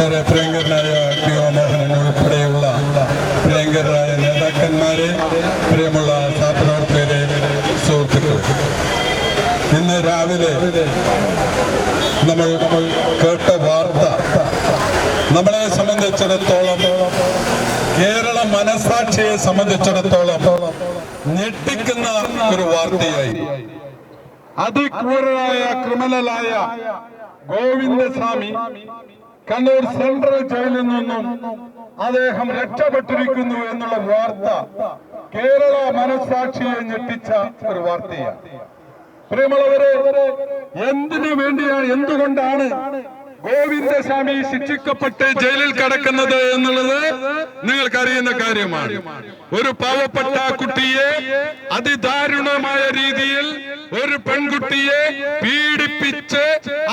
പ്രിയങ്കരനായ T O Mohanan ഉൾപ്പെടെയുള്ള നേതാക്കന്മാരെ പ്രിയമുള്ള സഹപ്രവർത്തകരെ സുഹൃത്തുക്കൾ ഇന്ന് രാവിലെ നമ്മൾ കേട്ട വാർത്ത നമ്മളെ സംബന്ധിച്ചിടത്തോളം കേരള മനസാക്ഷിയെ സംബന്ധിച്ചിടത്തോളം ഞെട്ടിക്കുന്ന ഒരു വാർത്തയായി. അതിക്രൂരനായ ക്രിമിനലായ ഗോവിന്ദസ്വാമി കണ്ണൂർ സെൻട്രൽ ജയിലിൽ നിന്നും അദ്ദേഹം രക്ഷപ്പെട്ടിരിക്കുന്നു എന്നുള്ള വാർത്ത കേരള മനസാക്ഷിയെ ഞെട്ടിച്ച ഒരു വാർത്തയാണ്. പ്രിയമുള്ളവരെ എന്തിനു വേണ്ടിയാണ് എന്തുകൊണ്ടാണ് ഗോവിന്ദസ്വാമി ശിക്ഷിക്കപ്പെട്ട് ജയിലിൽ കിടക്കുന്നത് എന്നുള്ളത് നിങ്ങൾക്കറിയുന്ന കാര്യമാണ്. ഒരു പാവപ്പെട്ട കുട്ടിയെ അതിദാരുണമായ രീതിയിൽ ഒരു പെൺകുട്ടിയെ പീഡിപ്പിച്ച്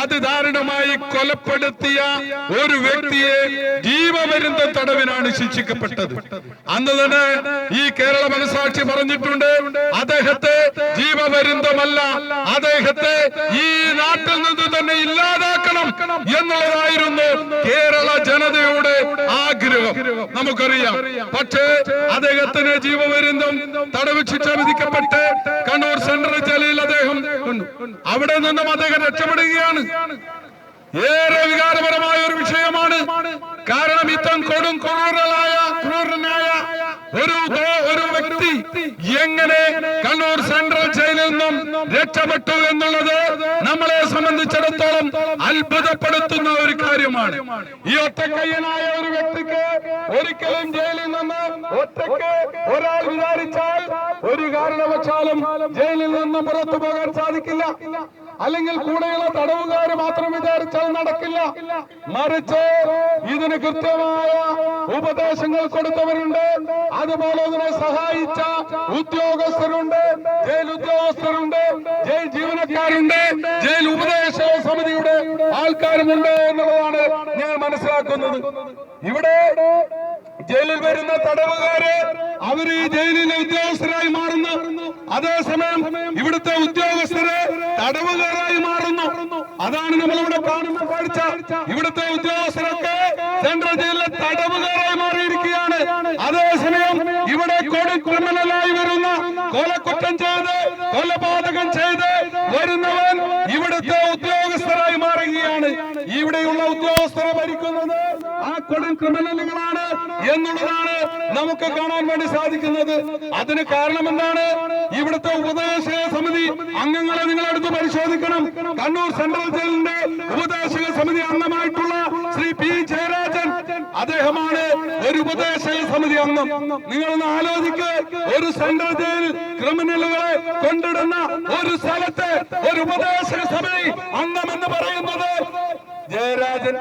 അതിദാരുണമായി കൊലപ്പെടുത്തിയ ഒരു വ്യക്തിയെ ജീവപര്യന്ത തടവിനാണ് ശിക്ഷിക്കപ്പെട്ടത്. അന്ന് തന്നെ ഈ കേരള മനസാക്ഷി പറഞ്ഞിട്ടുണ്ട് അദ്ദേഹത്തെ ജീവപര്യന്തമല്ല അദ്ദേഹത്തെ ഈ നാട്ടിൽ നിന്ന് തന്നെ ഇല്ലാതാക്കണം എന്നുള്ളതായിരുന്നു കേരള ജനതയുടെ ആഗ്രഹം. നമുക്കറിയാം. പക്ഷേ അദ്ദേഹത്തിന് ജീവപര്യന്തം തടവ് ശിക്ഷ വിധിക്കപ്പെട്ട് കണ്ണൂർ സെൻട്രൽ ജയിലിൽ അദ്ദേഹം കണ്ടു. അവിടെ നിന്നും അദ്ദേഹം രക്ഷപ്പെടുകയാണ്. ഏറെ വികാരപരമായ ഒരു വിഷയമാണ്. കാരണം ഇത്തരം കൊടും ക്രൂരലായ ക്രൂരനായ ഒരു ഒരു വ്യക്തി എങ്ങനെ കണ്ണൂർ സെൻട്രൽ ജയിലിൽ നിന്നും രക്ഷപ്പെട്ടു എന്നുള്ളത് നമ്മളെ സംബന്ധിച്ചിടത്തോളം അത്ഭുതപ്പെടുത്തുന്ന ഒരു കാര്യമാണ്. ഈ ഒറ്റക്കയ്യനായ ഒരു വ്യക്തിക്ക് ഒരിക്കലും ജയിലിൽ നിന്ന് ഒറ്റയ്ക്ക് ഒരാൾ വിചാരിച്ചാൽ ഒരു കാരണവശാലും ജയിലിൽ നിന്ന് പുറത്തു പോകാൻ സാധിക്കില്ല. അല്ലെങ്കിൽ കൂടെയുള്ള തടവുകാര് മാത്രം വിചാരിച്ചാൽ നടക്കില്ല. മറിച്ച് ഇതിന് കൃത്യമായ ഉപദേശങ്ങൾ കൊടുത്തവരുണ്ട്. അതുപോലെ ഇതിനെ സഹായിച്ച ഉദ്യോഗസ്ഥരുണ്ട് ജയിൽ ഉദ്യോഗസ്ഥരുണ്ട് ജയിൽ ജീവനക്കാരുണ്ട് ജയിൽ ഉപദേശ സമിതിയുടെ ആൾക്കാരുമുണ്ട് എന്നുള്ളതാണ് ഞാൻ മനസ്സിലാക്കുന്നത്. ഇവിടെ ജയിലിൽ വരുന്ന തടവുകാര് അവർ ഈ ജയിലിലെ ഉദ്യോഗസ്ഥരായി മാറുന്നു. അതേസമയം ഇവിടുത്തെ ഉദ്യോഗസ്ഥര് തടവുകാരായി മാറുന്നു. അതാണ് നമ്മൾ ഇവിടെ കാണുന്ന കാഴ്ച. ഇവിടുത്തെ ഉദ്യോഗസ്ഥരൊക്കെ സെൻട്രൽ ജയിലിലെ തടവുകാരായി മാറിയിരിക്കുകയാണ്. അതേസമയം ഇവിടെ കൊടി ക്രിമിനലായി വരുന്ന കൊലക്കുറ്റം ചെയ്ത് കൊലപാതകം ചെയ്ത് വരുന്നവൻ ഇവിടുത്തെ ഉദ്യോഗസ്ഥരായി മാറുകയാണ്. ഇവിടെയുള്ള ഉദ്യോഗസ്ഥരെ കൊടും ക്രിമിനലുകളാണ് എന്നുള്ളതാണ് നമുക്ക് കാണാൻ വേണ്ടി സാധിക്കുന്നത്. അതിന് കാരണം എന്താണ് ഇവിടുത്തെ ഉപദേശക സമിതി അംഗങ്ങളെ നിങ്ങൾ എടുത്ത് പരിശോധിക്കണം. കണ്ണൂർ സെൻട്രൽ ജയിലിന്റെ ഉപദേശക സമിതി അംഗമായിട്ടുള്ള ശ്രീ പി ജയരാജൻ അദ്ദേഹമാണ് ഒരു ഉപദേശക സമിതി അംഗം. നിങ്ങളൊന്ന് ആലോചിക്ക്. ഒരു സെൻട്രൽ ജയിൽ ക്രിമിനലുകളെ കൊണ്ടിടുന്ന ഒരു സ്ഥലത്ത് ഒരു ഉപദേശക സമിതി അംഗം എന്ന് പറയുന്നത് ജയരാജൻ.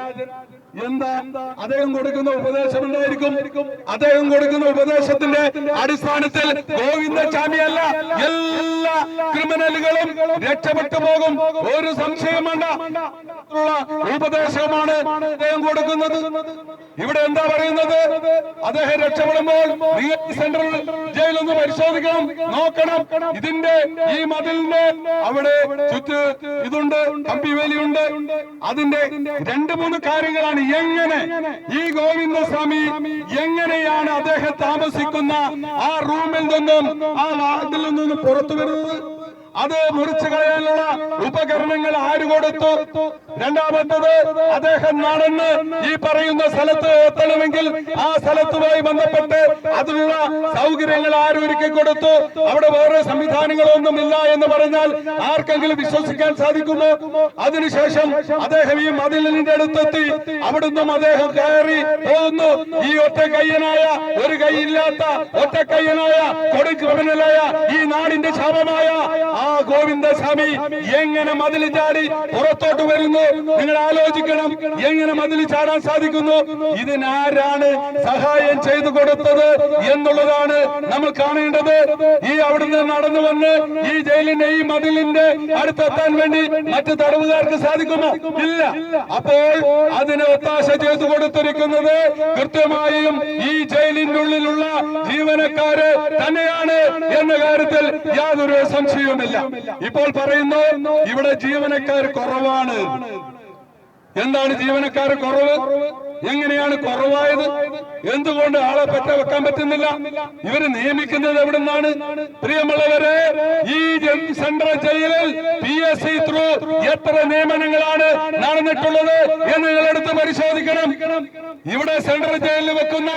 എന്താ? അദ്ദേഹം കൊടുക്കുന്ന ഉപദേശം എന്തായിരിക്കും? അദ്ദേഹം കൊടുക്കുന്ന ഉപദേശത്തിന്റെ അടിസ്ഥാനത്തിൽ ഗോവിന്ദ ചാമിയല്ല. എല്ലാ ക്രിമിനലുകളും രക്ഷപ്പെട്ടു പോകും. ഒരു സംശയം വേണ്ട. ഉപദേശമാണ് അദ്ദേഹം കൊടുക്കുന്നത്. ഇവിടെ എന്താ പറയുന്നത്? അദ്ദേഹം രക്ഷപ്പെടുമ്പോൾ സെൻട്രൽ ജയിൽ ഒന്ന് പരിശോധിക്കണം. നോക്കണം. ഇതിന്റെ ഈ മതിലിന്റെ അവിടെ ചുറ്റ് ഇതുണ്ട്. കമ്പിവേലിയുണ്ട് അതിന്റെ രണ്ട് മൂന്ന് കാര്യങ്ങളാണ് എങ്ങനെ ഈ ഗോവിന്ദസ്വാമി എങ്ങനെയാണ് അദ്ദേഹം താമസിക്കുന്ന ആ റൂമിൽ നിന്നും ആ വാർഡിൽ നിന്നും പുറത്തു വരുന്നത്? അത് മുറിച്ചു കളയാനുള്ള ഉപകരണങ്ങൾ ആര് കൊടുത്തു? രണ്ടാമത്തത് അദ്ദേഹം നടന്ന് ഈ പറയുന്ന സ്ഥലത്ത് എത്തണമെങ്കിൽ ആ സ്ഥലത്തുമായി ബന്ധപ്പെട്ട് അതിനുള്ള സൗകര്യങ്ങൾ ആരൊരുക്കി കൊടുത്തു? അവിടെ വേറെ സംവിധാനങ്ങളൊന്നും ഇല്ല എന്ന് പറഞ്ഞാൽ ആർക്കെങ്കിലും വിശ്വസിക്കാൻ സാധിക്കുമോ? അതിനുശേഷം അദ്ദേഹം ഈ മതിലിന്റെ അടുത്തെത്തി അവിടുന്നും അദ്ദേഹം കയറി പോകുന്നു ഈ ഒറ്റ കയ്യനായ ഒരു കൈയില്ലാത്ത ഒറ്റ കയ്യനായ കൊടു ക്രിമിനലായ ഈ നാടിന്റെ ശാപമായ ആ ഗോവിന്ദസ്വാമി എങ്ങനെ മതിൽ ചാടി പുറത്തോട്ട് വരുന്നു? നിങ്ങൾ ആലോചിക്കണം. എങ്ങനെ മതിൽ ചാടാൻ സാധിക്കുന്നു? ഇതിനാരാണ് സഹായം ചെയ്തു കൊടുത്തത് എന്നുള്ളതാണ് നമ്മൾ കാണേണ്ടത്. ഈ അവിടുന്ന് നടന്നു വന്ന് ഈ ജയിലിന്റെ ഈ മതിലിന്റെ അടുത്തെത്താൻ വേണ്ടി മറ്റ് തടവുകാർക്ക് സാധിക്കുമോ? ഇല്ല. അപ്പോൾ അതിനെ ഒത്താശ ചെയ്തു കൊടുത്തിരിക്കുന്നത് കൃത്യമായും ഈ ജയിലിന്റെ ഉള്ളിലുള്ള ജീവനക്കാര് തന്നെയാണ് എന്ന കാര്യത്തിൽ യാതൊരു സംശയവുമില്ല. ഇപ്പോൾ പറയുന്നു ഇവിടെ ജീവനക്കാർ കുറവാണ്. എന്താണ് ജീവനക്കാർ കുറവ്? എങ്ങനെയാണ് കുറവായത്? എന്തുകൊണ്ട് ആളെ പറ്റ വെക്കാൻ പറ്റുന്നില്ല? ഇവർ നിയമിക്കുന്നത് എവിടെ നിന്നാണ് പ്രിയമുള്ളവരെ ഈ സെൻട്രൽ ജയിലിൽ പി എസ് സി ത്രൂ എത്ര നിയമനങ്ങളാണ് നടന്നിട്ടുള്ളത് എന്ന് നിങ്ങൾ എടുത്ത് പരിശോധിക്കണം. ഇവിടെ സെൻട്രൽ ജയിലിൽ വെക്കുന്ന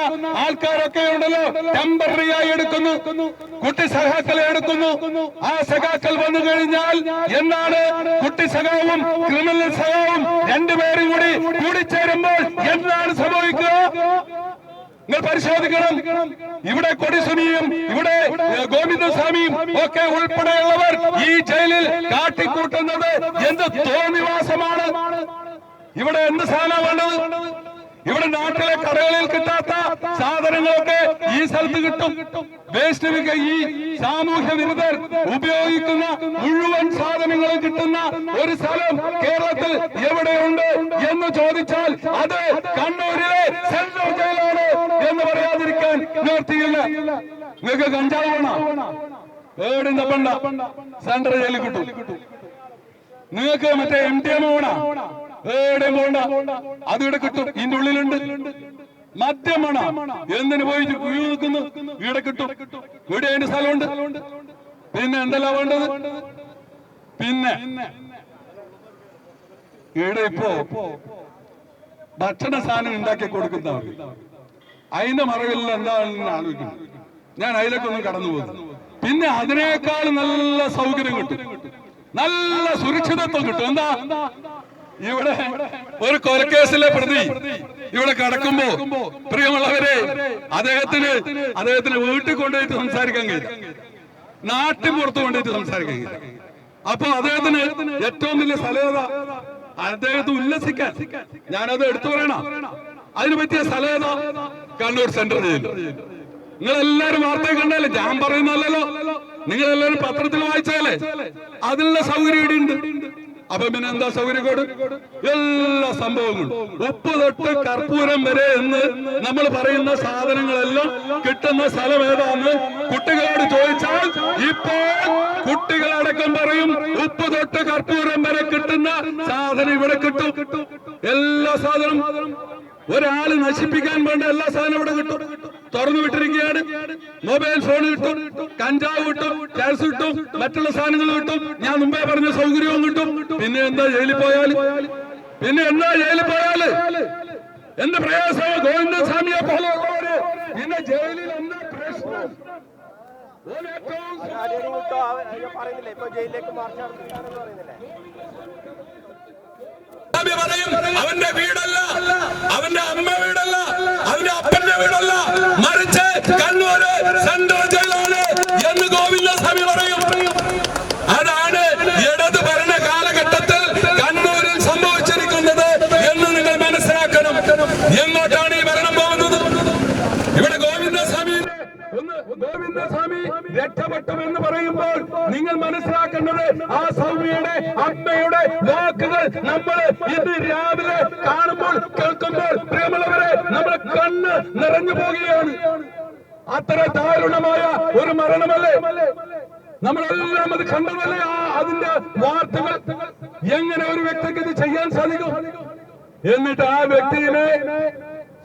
ആൾക്കാരൊക്കെ ഉണ്ടല്ലോ ടെമ്പററി ആയി എടുക്കുന്നു കുട്ടി സഖാക്കളെ എടുക്കുന്നു. ആ സഖാക്കൾ വന്നു കഴിഞ്ഞാൽ എന്താണ്? കുട്ടി സഖാവും ക്രിമിനൽ സഖാവും രണ്ടുപേരും കൂടി കൂടിച്ചേരുമ്പോൾ എന്താണ് സംഭവിക്കുക? നിങ്ങൾ പരിശോധിക്കണം. ഇവിടെ കൊടിസുനിയും ഇവിടെ ഗോവിന്ദസ്വാമിയും ഒക്കെ ഉൾപ്പെടെയുള്ളവർ ഈ ജയിലിൽ കാട്ടിക്കൂട്ടുന്നത് എന്ത് തോന്നിവാസമാണ്? ഇവിടെ എന്ത് സ്ഥാനമാണ് വേണ്ടത്? ഇവിടെ നാട്ടിലെ കടകളിൽ കിട്ടാത്ത സാധനങ്ങളൊക്കെ ഈ സ്ഥലത്ത് കിട്ടും. വേസ്റ്റ് വിക ഈ സാമൂഹ്യ വിരുദ്ധർ ഉപയോഗിക്കുന്ന മുഴുവൻ സാധനങ്ങളും കിട്ടുന്ന ഒരു സ്ഥലം കേരളത്തിൽ എവിടെയുണ്ട് എന്ന് ചോദിച്ചാൽ അത് കണ്ണൂരിലെ സെൻട്രൽ ജയിലാണ് എന്ന് പറയാതിരിക്കാൻ നിവർത്തിയില്ല നിങ്ങൾക്ക് കഞ്ചാവ് വേണോ? പണ്ട. തപ്പണ്ട സെൻട്രൽ ജയിലിൽ കിട്ടും. നിങ്ങൾക്ക് മറ്റേ എം ടി എം വേണോ? ഏടെയും പോണ്ട അത് ഇവിടെ കിട്ടും. ഇതിന്റെ ഉള്ളിലുണ്ട്. മദ്യം വേണോ എന്തിനു പോയി നിൽക്കുന്നു? ഇവിടെ കിട്ടും. ഇവിടെ അതിന്റെ സ്ഥലമുണ്ട്. പിന്നെ എന്തല്ല വേണ്ടത്? പിന്നെ. ഇവിടെ ഇപ്പോ ഭക്ഷണ സാധനം ഉണ്ടാക്കി കൊടുക്കുന്നവർ. അതിന്റെ മറവിൽ എന്താണെന്ന് ആലോചിക്കുന്നു ഞാൻ അതിലേക്കൊന്നും കടന്നു പോകുന്നു. പിന്നെ അതിനേക്കാൾ നല്ല സൗകര്യം കിട്ടും. നല്ല സുരക്ഷിതത്വം കിട്ടും. എന്താ? ഇവിടെ ഒരു കൊലക്കേസിലെ പ്രതി ഇവിടെ കടക്കുമ്പോ പ്രിയമുള്ളവരെ അദ്ദേഹത്തിന് അദ്ദേഹത്തിന് വീട്ടിൽ കൊണ്ടുപോയിട്ട് സംസാരിക്കാൻ കഴിയില്ല. നാട്ടിൻ പുറത്ത് കൊണ്ടുപോയിട്ട് സംസാരിക്കാൻ കഴിയില്ല. അപ്പൊ അദ്ദേഹത്തിന് ഏറ്റവും വലിയ സ്ഥലത അദ്ദേഹത്തെ ഉല്ലസിക്കാൻ ഞാനത് എടുത്തു പറയണം. അതിന് പറ്റിയ സ്ഥലത കണ്ണൂർ സെൻട്രൽ ജയിൽ നിങ്ങൾ എല്ലാരും വാർത്ത കണ്ടല്ലേ ഞാൻ പറയുന്നല്ലോ നിങ്ങൾ എല്ലാരും പത്രത്തിൽ വായിച്ചാലേ അതിനുള്ള സൗകര്യം ഇവിടെ ഉണ്ട് അപ്പൊ പിന്നെ എന്താ എല്ലാ സംഭവങ്ങളും. ഉപ്പ് തൊട്ട് കർപ്പൂരം വരെ എന്ന് നമ്മൾ പറയുന്ന സാധനങ്ങളെല്ലാം കിട്ടുന്ന സ്ഥലം ഏതാന്ന് കുട്ടികളോട് ചോദിച്ചാൽ ഇപ്പോൾ കുട്ടികളടക്കം പറയും ഉപ്പ് തൊട്ട് കർപ്പൂരം വരെ കിട്ടുന്ന സാധനം ഇവിടെ കിട്ടും. എല്ലാ സാധനം ഒരാൾ നശിപ്പിക്കാൻ വേണ്ട എല്ലാ സാധനവും ഇവിടെ കിട്ടും. തുറന്നു വിട്ടിരിക്കുകയാണ് മൊബൈൽ ഫോൺ കിട്ടും കഞ്ചാവ് കിട്ടും ടാക്സ് കിട്ടും മറ്റുള്ള സാധനങ്ങൾ കിട്ടും ഞാൻ മുമ്പേ പറഞ്ഞ സൗകര്യവും കിട്ടും പിന്നെ എന്താ ജയിലിൽ പോയാൽ പിന്നെ എന്താ ജയിലിൽ പോയാൽ എന്ത് പ്രയാസമോ ഗോവിന്ദസ്വാമിയെ പോലെയുള്ളവര് പിന്നെ ജയിലിൽ എന്താ പ്രശ്നം പറയുന്നില്ലേ ഇപ്പൊ ജയിലിലേക്ക് മാർച്ച് നടത്തിക്കാനെന്ന് പറയുന്നില്ലേ സ്വാമി പറയും അവന്റെ വീടല്ല അവന്റെ അമ്മ വീടല്ല അവന്റെ അപ്പന്റെ വീടല്ല. മറിച്ച് കണ്ണൂര് ജയിലാണ് എന്ന് ഗോവിന്ദ സ്വാമി പറയും അതാണ് ഇടത് ഭരണ കാലഘട്ടത്തിൽ കണ്ണൂരിൽ സംഭവിച്ചിരിക്കുന്നത് എന്ന് നിങ്ങൾ മനസ്സിലാക്കണം എങ്ങോട്ടാണ് ഈ ഭരണം പോകുന്നത് ഇവിടെ ഗോവിന്ദസ്വാമി ഒന്ന് ഗോവിന്ദസ്വാമി രക്ഷപ്പെട്ടു എന്ന് പറയുമ്പോൾ നിങ്ങൾ മനസ്സിലാക്കേണ്ടത് ആ സൗമ്യയുടെ അമ്മയുടെ വാക്കുകൾ നമ്മൾ ഇന്ന് രാവിലെ കാണുമ്പോൾ കേൾക്കുമ്പോൾ പ്രിയമുള്ളവരെ നമ്മുടെ കണ്ണ് നിറഞ്ഞു പോവുകയാണ്. അത്ര ദാരുണമായ ഒരു മരണമല്ലേ? നമ്മളെല്ലാം അത് കണ്ടതല്ലേ? ആ അതിന്റെ വാർത്തകൾ. എങ്ങനെ ഒരു വ്യക്തിക്ക് ഇത് ചെയ്യാൻ സാധിക്കും? എന്നിട്ട് ആ വ്യക്തിയെ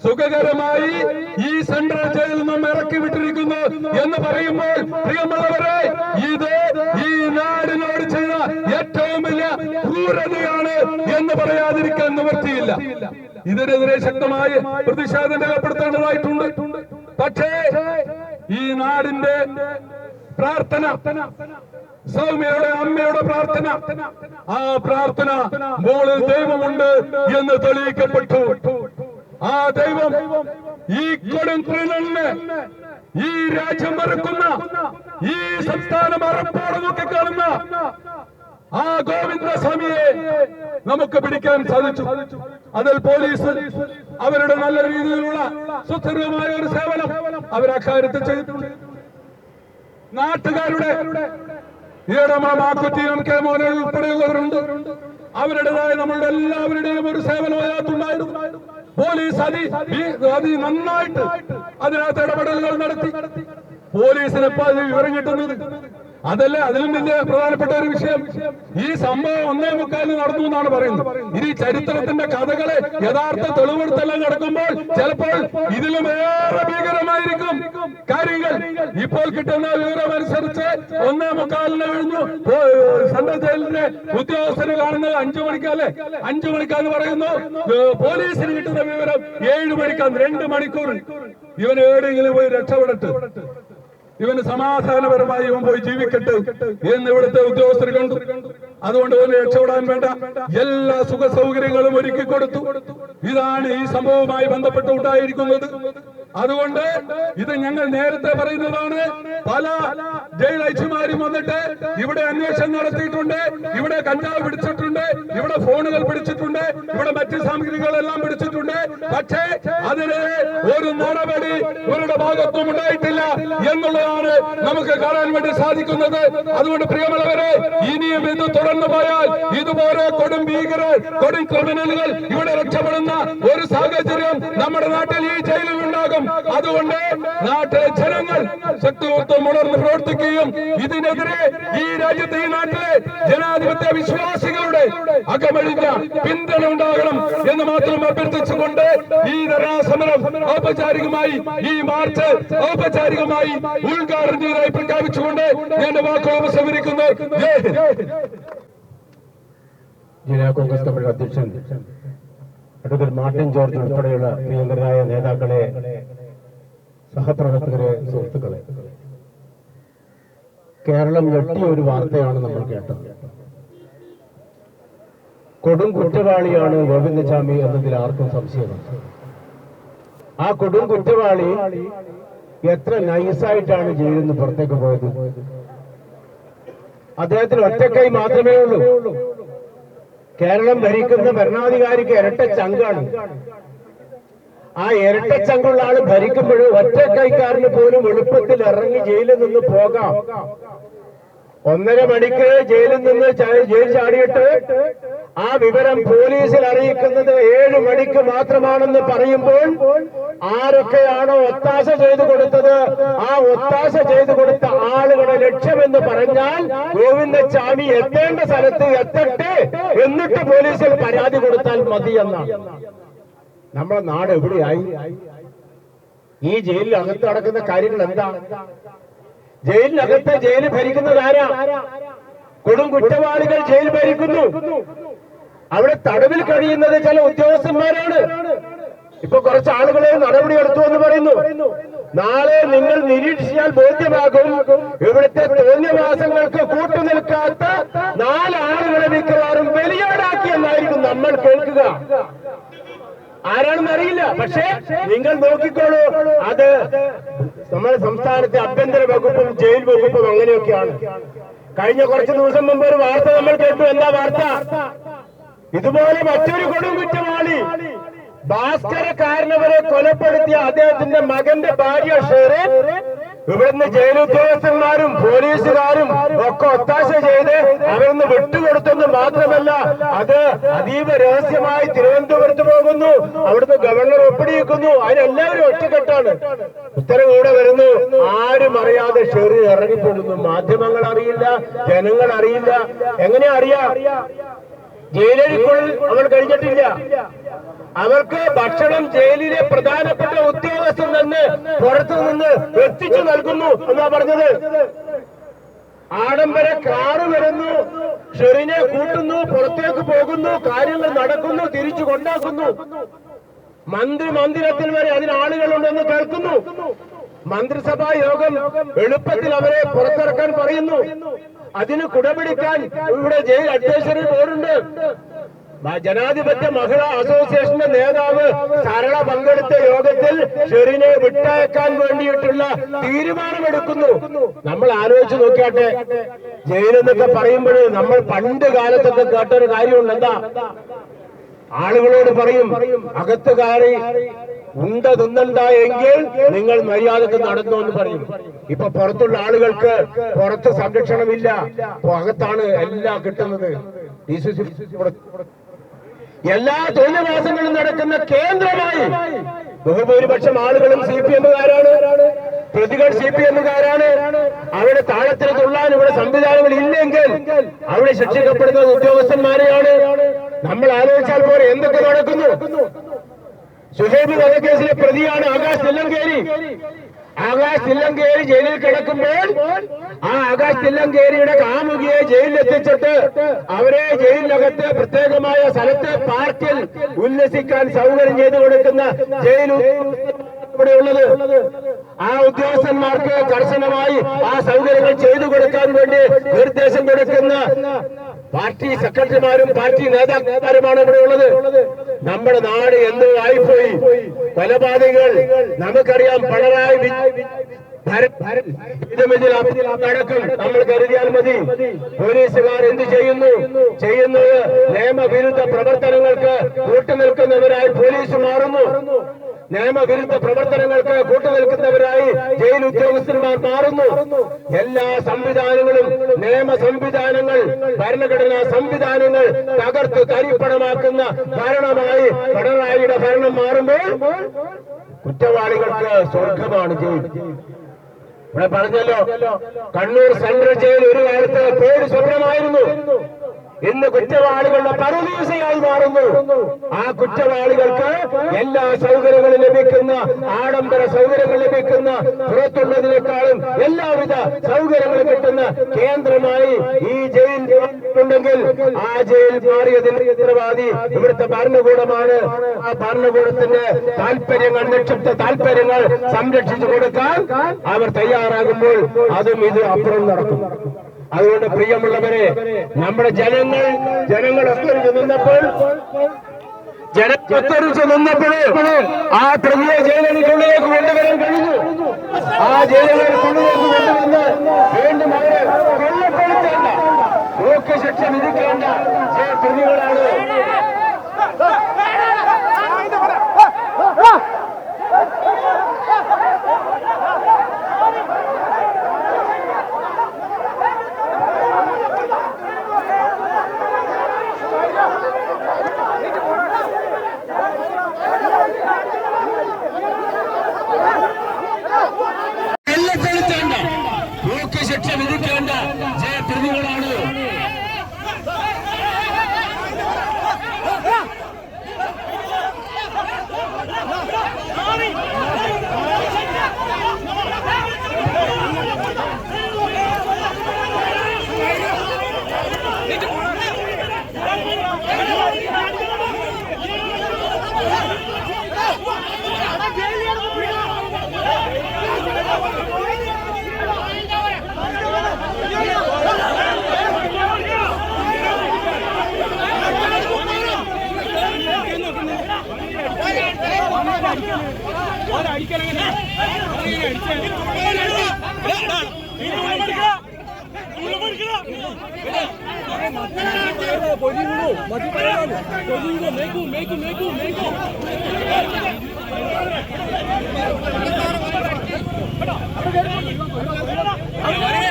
സുഖകരമായി ഈ സെൻട്രൽ ജയിലിൽ നിന്നും ഇറക്കി വിട്ടിരിക്കുന്നു എന്ന് പറയുമ്പോൾ പ്രിയമുള്ളവരെ ഇത് ഈ നാടിനോട് ചെയ്ത ഏറ്റവും വലിയ ക്രൂരതയാണ് എന്ന് പറയാതിരിക്കാൻ നിവൃത്തിയില്ല. ഇതിനെതിരെ ശക്തമായ പ്രതിഷേധം രേഖപ്പെടുത്തേണ്ടതായിട്ടുണ്ട്. പക്ഷേ ഈ നാടിന്റെ പ്രാർത്ഥന സൗമ്യയുടെ അമ്മയുടെ പ്രാർത്ഥന ആ പ്രാർത്ഥന മോളിൽ ദൈവമുണ്ട് എന്ന് തെളിയിക്കപ്പെട്ടു. ആ ദൈവം ഈ കൊടും ഈ രാജ്യം മറക്കുന്ന ഈ സംസ്ഥാനം അറപ്പോടെ നോക്കിക്കാണുന്ന ആ ഗോവിന്ദസ്വാമിയെ നമുക്ക് പിടിക്കാൻ സാധിച്ചു. അതിൽ പോലീസ് അവരുടെ നല്ല രീതിയിലുള്ള സുസ്ഥിരമായ ഒരു സേവനം അവരക്കാര്യത്തിൽ ചെയ്തിട്ടുണ്ട്. നാട്ടുകാരുടെ ഈയിടെ മാക്കുറ്റിയും കെ മോനെ ഉൾപ്പെടെയുള്ളവരുണ്ട്. അവരുടേതായ നമ്മളുടെ എല്ലാവരുടെയും ഒരു സേവനം അതിനകത്തുണ്ടായിരുന്നു പോലീസ് അതി അതി നന്നായിട്ട് അതിനകത്ത് ഇടപെടലുകൾ നടത്തി. പോലീസിന് ഇപ്പൊ അത് വിവരം കിട്ടുന്നത്. അതല്ലേ അതിലും വലിയ പ്രധാനപ്പെട്ട ഒരു വിഷയം. ഈ സംഭവം ഒന്നേ മുക്കാലിന് നടന്നു എന്നാണ് പറയുന്നത്. ഇനി ചരിത്രത്തിന്റെ കഥകളെ യഥാർത്ഥ തെളിവെടുത്തെല്ലാം നടക്കുമ്പോൾ ചിലപ്പോൾ ഇതിലും ഏറെ ഭീകരമായിരിക്കും. കാര്യങ്ങൾ ഇപ്പോൾ കിട്ടുന്ന വിവരം അനുസരിച്ച് ഒന്നേ മുക്കാലിന് കഴിഞ്ഞു സെൻട്രൽ ജയിലിന്റെ ഉദ്യോഗസ്ഥന് കാണുന്നത് അഞ്ചു മണിക്കല്ലേ? അഞ്ചു മണിക്കാന്ന് പറയുന്നു. പോലീസിന് കിട്ടുന്ന വിവരം ഏഴ് മണിക്കാന്ന് രണ്ട് മണിക്കൂർ ഇവൻ എവിടെയെങ്കിലും പോയി രക്ഷപ്പെടട്ടെ. ഇവന് സമാധാനപരമായി ഇവൻ പോയി ജീവിക്കട്ടെ എന്ന് ഇവിടുത്തെ ഉദ്യോഗസ്ഥർ കണ്ടു. അതുകൊണ്ട് ഇവന് രക്ഷപ്പെടാൻ വേണ്ട. എല്ലാ സുഖ സൗകര്യങ്ങളും ഒരുക്കി കൊടുത്തു. ഇതാണ് ഈ സംഭവവുമായി ബന്ധപ്പെട്ട് ഉണ്ടായിരിക്കുന്നത് അതുകൊണ്ട് ഇത് ഞങ്ങൾ നേരത്തെ പറയുന്നതാണ്. പല ജയിൽ വന്നിട്ട് ഇവിടെ അന്വേഷണം നടത്തിയിട്ടുണ്ട്. ഇവിടെ കഞ്ചാവ് പിടിച്ചിട്ടുണ്ട്. ഇവിടെ ഫോണുകൾ പിടിച്ചിട്ടുണ്ട്. ഇവിടെ മറ്റ് സാമഗ്രികളെല്ലാം പിടിച്ചിട്ടുണ്ട്. പക്ഷേ അതിന് ഒരു നടപടി ഇവരുടെ ഭാഗത്തും ഉണ്ടായിട്ടില്ല എന്നുള്ളതാണ് നമുക്ക് കാണാൻ വേണ്ടി സാധിക്കുന്നത്? അതുകൊണ്ട് പ്രിയമുള്ളവരെ ഇനിയും ഇത് തുറന്നു പോയാൽ ഇതുപോലെ കൊടും ഭീകരർ കൊടും ക്രിമിനലുകൾ ഇവിടെ രക്ഷപ്പെടുന്ന ഒരു സാഹചര്യം നമ്മുടെ നാട്ടിൽ ഈ ജയിലിൽ ഉണ്ടാകും. അതുകൊണ്ട് നാട്ടിലെ ജനങ്ങൾ ശക്തിമത്വം ഉണർന്ന് പ്രവർത്തിക്കുകയും ഇതിനെതിരെ ഈ രാജ്യത്തെ ഈ നാട്ടിലെ ജനാധിപത്യ വിശ്വാസികളുടെ അകമഴിഞ്ഞ പിന്തുണ ഉണ്ടാകണം എന്ന് മാത്രം അഭ്യർത്ഥിച്ചുകൊണ്ട് ഈ ധരാസമരം ഔപചാരികമായി ഈ മാർച്ച് ഔപചാരികമായി ഉദ്ഘാടനം ചെയ്തതായി പ്രഖ്യാപിച്ചുകൊണ്ട് ഞാൻ എന്റെ വാക്കുകൾ ഉപസംഹരിക്കുന്നു. ജില്ലാ കോൺഗ്രസ് കമ്മിറ്റി അധ്യക്ഷൻ അഡ്വക്കേറ്റ് മാർട്ടിൻ ജോർജ് ഉൾപ്പെടെയുള്ള പ്രിയങ്കരായ നേതാക്കളെ സഹപ്രവർത്തകരെ സുഹൃത്തുക്കളെ. കേരളം ഞെട്ടിയ ഒരു വാർത്തയാണ് നമ്മൾ കേട്ടത്. കൊടും കുറ്റവാളിയാണ് ഗോവിന്ദസ്വാമി എന്നതിൽ ആർക്കും സംശയമുണ്ട് ആ കൊടും കുറ്റവാളി എത്ര നൈസായിട്ടാണ് ജയിലിൽ പുറത്തേക്ക് പോയത്? അദ്ദേഹത്തിന് ഒറ്റക്കൈ മാത്രമേ ഉള്ളൂ. കേരളം ഭരിക്കുന്ന ഭരണാധികാരിക്ക് ഇരട്ട ചങ്കാണ്. ആ ഇരട്ട ചങ്കുള്ള ആൾ ഭരിക്കുമ്പോഴും ഒറ്റക്കൈക്കാരന് പോലും എളുപ്പത്തിൽ ഇറങ്ങി ജയിലിൽ നിന്ന് പോകാം. ഒന്നര മണിക്ക് ജയിലിൽ നിന്ന് ജയിൽ ചാടിയിട്ട് ആ വിവരം പോലീസിൽ അറിയിക്കുന്നത് ഏഴ് മണിക്ക് മാത്രമാണെന്ന് പറയുമ്പോൾ ആരൊക്കെയാണോ ഒത്താശ ചെയ്തു കൊടുത്തത്? ആ ഒത്താശ ചെയ്തു കൊടുത്ത ആളുകളുടെ ലക്ഷ്യമെന്ന് പറഞ്ഞാൽ ഗോവിന്ദസ്വാമി എത്തേണ്ട സ്ഥലത്ത് എത്തട്ടെ എന്നിട്ട് പോലീസിൽ പരാതി കൊടുത്താൽ മതി എന്നാണ്. നമ്മുടെ നാട് എവിടെയായി? ഈ ജയിലിൽ അകത്ത് നടക്കുന്ന കാര്യങ്ങൾ എന്താ? ജയിലിനകത്ത് ജയിൽ ഭരിക്കുന്നത് ആരാ? കൊടും കുറ്റവാളികൾ ജയിൽ ഭരിക്കുന്നു. അവിടെ തടവിൽ കഴിയുന്നത് ചില ഉദ്യോഗസ്ഥന്മാരാണ്. ഇപ്പൊ കുറച്ച് ആളുകളെ നടപടി എടുത്തു എന്ന് പറയുന്നു. നാളെ നിങ്ങൾ നിരീക്ഷിച്ചാൽ ബോധ്യമാകും. ഇവിടുത്തെ തോന്നിയവാസങ്ങൾക്ക് കൂട്ടുനിൽക്കാത്ത നാലാളുകളെ മിക്കവാറും ബലിയാടാക്കിയെന്നായിരിക്കും നമ്മൾ കേൾക്കുക. ആരാണെന്ന് അറിയില്ല. പക്ഷേ നിങ്ങൾ നോക്കിക്കോളൂ. അത് നമ്മുടെ സംസ്ഥാനത്തെ ആഭ്യന്തര വകുപ്പും ജയിൽ വകുപ്പും അങ്ങനെയൊക്കെയാണ്. കഴിഞ്ഞ കുറച്ച് ദിവസം മുമ്പ് ഒരു വാർത്ത നമ്മൾ കേട്ടു. എന്താ വാർത്ത? ഇതുപോലെ മറ്റൊരു കൊടും കുറ്റവാളി ഭാസ്കരക്കാരനവരെ കൊലപ്പെടുത്തിയ അദ്ദേഹത്തിന്റെ മകന്റെ ഭാര്യ ഷെറിൻ ഇവിടുന്ന് ജയിലുദ്യോഗസ്ഥന്മാരും പോലീസുകാരും ഒക്കെ ഒത്താശ ചെയ്ത് അവരൊന്ന് വിട്ടുകൊടുത്തെന്ന് മാത്രമല്ല അത് അതീവ രഹസ്യമായി തിരുവനന്തപുരത്ത് പോകുന്നു. അവിടുന്ന് ഗവർണർ ഒപ്പിടിയിക്കുന്നു. അതിനെല്ലാവരും ഒറ്റക്കെട്ടാണ്. ഉത്തരവ് കൂടെ വരുന്നു. ആരും അറിയാതെ ഷെറി ഇറങ്ങിപ്പോകുന്നു. മാധ്യമങ്ങൾ അറിയില്ല ജനങ്ങൾ അറിയില്ല. എങ്ങനെ അറിയാ? ജയിലഴിക്കുള്ളിൽ അവൾ കഴിഞ്ഞിട്ടില്ല. അവർക്ക് ഭക്ഷണം ജയിലിലെ പ്രധാനപ്പെട്ട ഉദ്യോഗസ്ഥൻ തന്നെ പുറത്തു നിന്ന് എത്തിച്ചു നൽകുന്നു എന്നാ പറഞ്ഞത്. ആഡംബര കാറ് വരുന്നു ഷെറിനെ കൂട്ടുന്നു പുറത്തേക്ക് പോകുന്നു കാര്യങ്ങൾ നടക്കുന്നു തിരിച്ചു കൊണ്ടാക്കുന്നു. മന്ത്രി മന്ദിരത്തിൽ വരെ അതിന് ആളുകളുണ്ടെന്ന് കേൾക്കുന്നു. മന്ത്രിസഭാ യോഗം എളുപ്പത്തിൽ അവരെ പുറത്തിറക്കാൻ പറയുന്നു. അതിന് കുടപിടിക്കാൻ ഇവിടെ ജയിൽ അഡ്വൈസറി ബോർഡുണ്ട്. ജനാധിപത്യ മഹിളാ അസോസിയേഷന്റെ നേതാവ് സരള പങ്കെടുത്ത യോഗത്തിൽ ഷെറിനെ വിട്ടയക്കാൻ വേണ്ടിയിട്ടുള്ള തീരുമാനമെടുക്കുന്നു. നമ്മൾ ആലോചിച്ച് നോക്കിയാട്ടെ ജയിലെന്നൊക്കെ പറയുമ്പോൾ നമ്മൾ പണ്ട് കാലത്തൊക്കെ കേട്ടൊരു കാര്യമുണ്ട് എന്താ? ആളുകളോട് പറയും അകത്ത് കയറി ഉണ്ട എങ്കിൽ നിങ്ങൾ മര്യാദയ്ക്ക് നടന്നു എന്ന് പറയും. ഇപ്പൊ പുറത്തുള്ള ആളുകൾക്ക് പുറത്ത് സംരക്ഷണമില്ല. അകത്താണ് എല്ലാം കിട്ടുന്നത്. എല്ലാ തൊഴിലവാസങ്ങളും നടക്കുന്ന കേന്ദ്രമായി ബഹുഭൂരിപക്ഷം ആളുകളും സി പി എമ്മുകാരാണ്. പ്രതികൾ സി പി എമ്മുകാരാണ്. അവരുടെ താളത്തിൽ തുള്ളാൻ ഇവിടെ സംവിധാനങ്ങൾ ഇല്ലെങ്കിൽ അവിടെ ശിക്ഷിക്കപ്പെടുന്നത് ഉദ്യോഗസ്ഥന്മാരെയാണ്. നമ്മൾ ആലോചിച്ചാൽ പോലെ എന്തൊക്കെ നടക്കുന്നു? സുഹേബ് വധക്കേസിലെ പ്രതിയാണ് ആകാശ് തില്ലങ്കേരി ആകാശ് തില്ലങ്കേരി ജയിലിൽ കിടക്കുമ്പോൾ ആ ആകാശ് തില്ലങ്കേരിയുടെ കാമുകിയെ ജയിലിൽ എത്തിച്ചിട്ട് അവരെ ജയിലിനകത്ത് പ്രത്യേകമായ സ്ഥലത്ത് പാർക്കിൽ ഉല്ലസിക്കാൻ സൗകര്യം ചെയ്തു കൊടുക്കുന്ന ജയിൽ ഇവിടെയുള്ളത്. ആ ഉദ്യോഗസ്ഥന്മാർക്ക് കർശനമായി ആ സൗകര്യങ്ങൾ ചെയ്തു കൊടുക്കാൻ വേണ്ടി നിർദ്ദേശം കൊടുക്കുന്ന പാർട്ടി സെക്രട്ടറിമാരും പാർട്ടി നേതാക്കന്മാരുമാണ് ഇവിടെ ഉള്ളത് നമ്മുടെ നാട് എന്തോ ആയിപ്പോയി? കൊലപാതകൾ നമുക്കറിയാം പിണറായി നടക്കും നമ്മൾ കരുതിയാൽ മതി. പോലീസുകാർ എന്ത് ചെയ്യുന്നു? ചെയ്യുന്നത് നിയമവിരുദ്ധ പ്രവർത്തനങ്ങൾക്ക് കൂട്ടുനിൽക്കുന്നവരായി പോലീസ് മാറുന്നു. നിയമവിരുദ്ധ പ്രവർത്തനങ്ങൾക്ക് കൂട്ടുനിൽക്കുന്നവരായി ജയിൽ ഉദ്യോഗസ്ഥന്മാർ മാറുന്നു. എല്ലാ സംവിധാനങ്ങളും നിയമ സംവിധാനങ്ങൾ ഭരണഘടനാ സംവിധാനങ്ങൾ തകർത്ത് തരിപ്പണമാക്കുന്ന ഭരണമായി പിണറായിയുടെ ഭരണം മാറുമ്പോൾ കുറ്റവാളികൾക്ക് സ്വർഗമാണ് ജയിൽ. ഇവിടെ പറഞ്ഞല്ലോ കണ്ണൂർ സെൻട്രൽ ജയിൽ ഒരു കാലത്ത് പേര് സ്വർഗമായിരുന്നു ഇന്ന് കുറ്റവാളികളുടെ പരദീസയായി മാറുന്നു. ആ കുറ്റവാളികൾക്ക് എല്ലാ സൗകര്യങ്ങളും ലഭിക്കുന്ന ആഡംബര സൗകര്യങ്ങൾ ലഭിക്കുന്ന പുറത്തുള്ളതിനേക്കാളും എല്ലാവിധ സൗകര്യങ്ങളും കിട്ടുന്ന കേന്ദ്രമായി ഈ ജയിൽ ഉണ്ടെങ്കിൽ ആ ജയിൽ മാറിയതിന് ഉത്തരവാദി ഇവിടുത്തെ ഭരണകൂടമാണ്. ആ ഭരണകൂടത്തിന്റെ താല്പര്യങ്ങൾ നിക്ഷിപ്ത താല്പര്യങ്ങൾ സംരക്ഷിച്ചു കൊടുക്കാൻ അവർ തയ്യാറാകുമ്പോൾ അതും ഇത് അപ്പുറം നടക്കും. അതുകൊണ്ട് പ്രിയമുള്ളവരെ നമ്മുടെ ജനങ്ങൾ ജനങ്ങൾ ഒത്തൊരുച്ച് നിന്നപ്പോൾ ജനം ഒത്തൊരുച്ച് നിന്നപ്പോൾ ആ പ്രതിയെ ജയിലിനുള്ളിലേക്ക് കൊണ്ടുവരാൻ കഴിഞ്ഞു ആ ജയിലുകൾക്കുള്ളിലേക്ക് കൊണ്ടുവന്ന് വീണ്ടും അവരെ കൊല്ലപ്പെടുത്തേണ്ട നോക്ക് ശിക്ഷ വിധിക്കേണ്ട പ്രതികളാണ്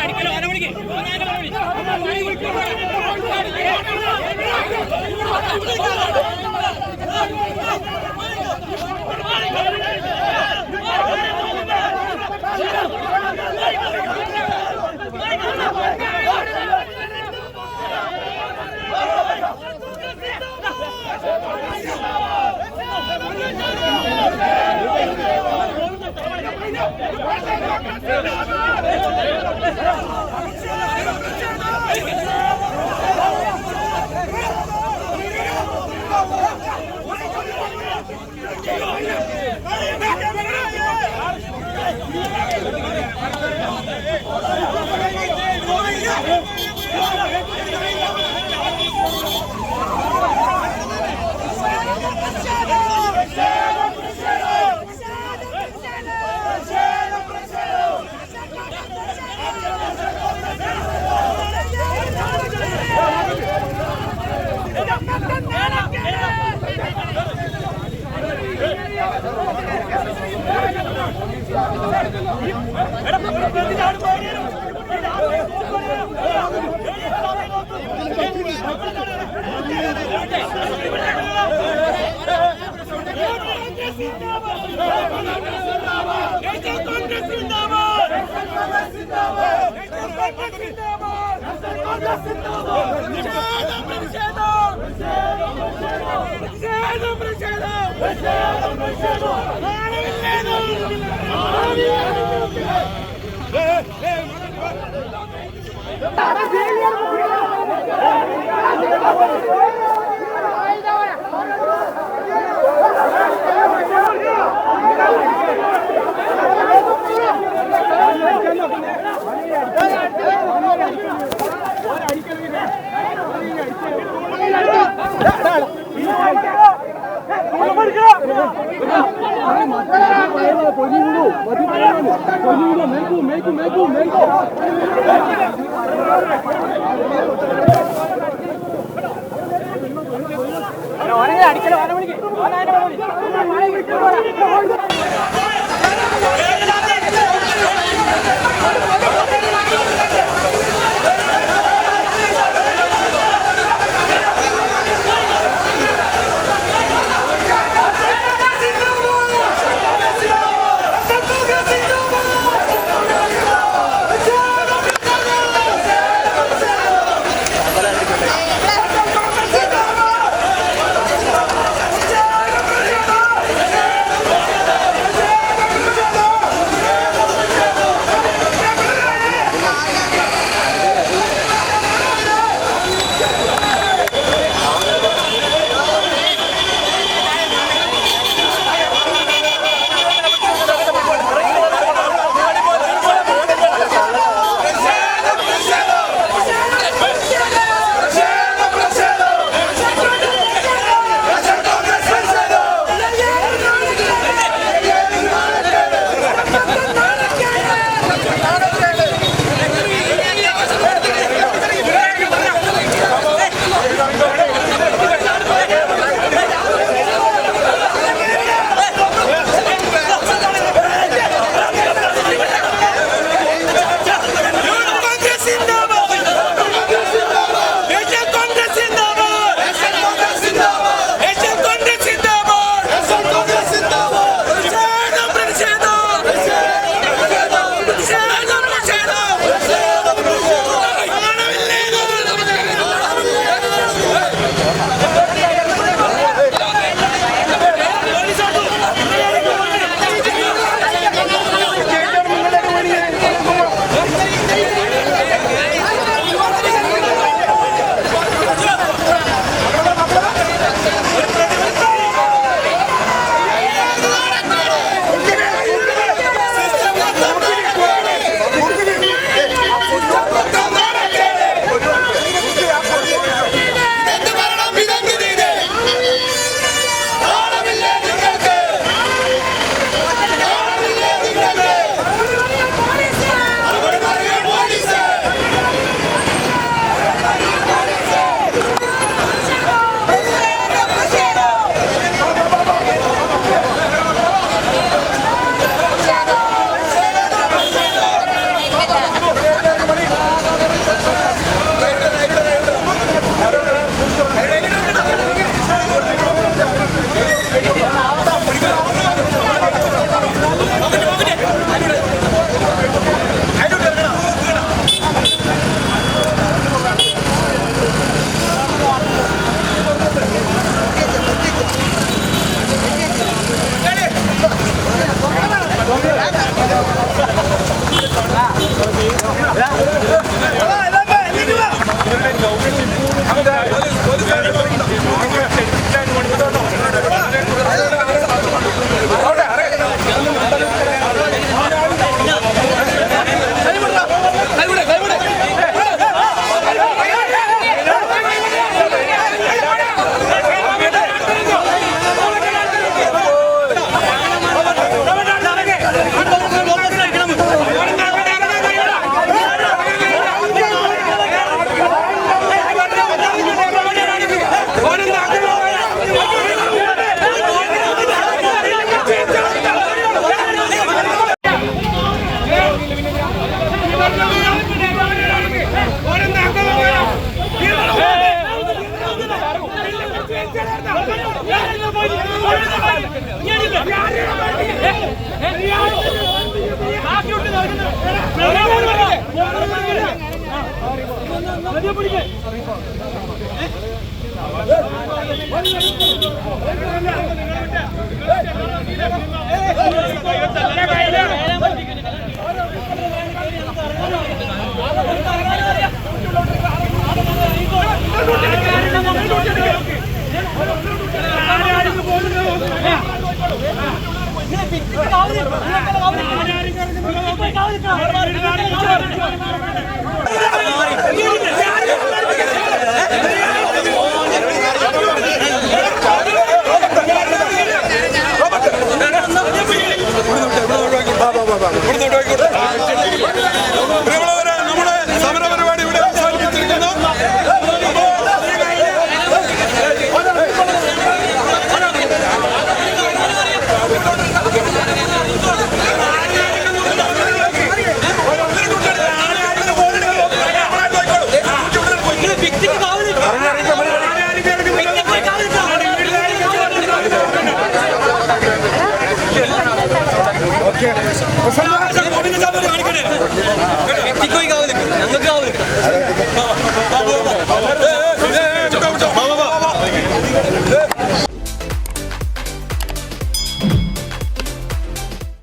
അടിക്കലോ Hey, back up! Cristiano! Cristiano! Cristiano! Cristiano! పొజిగుడు పొజిగుడు మేకు మేకు మేకు మేకు കോൺഗ്രസ് ¡Vamos!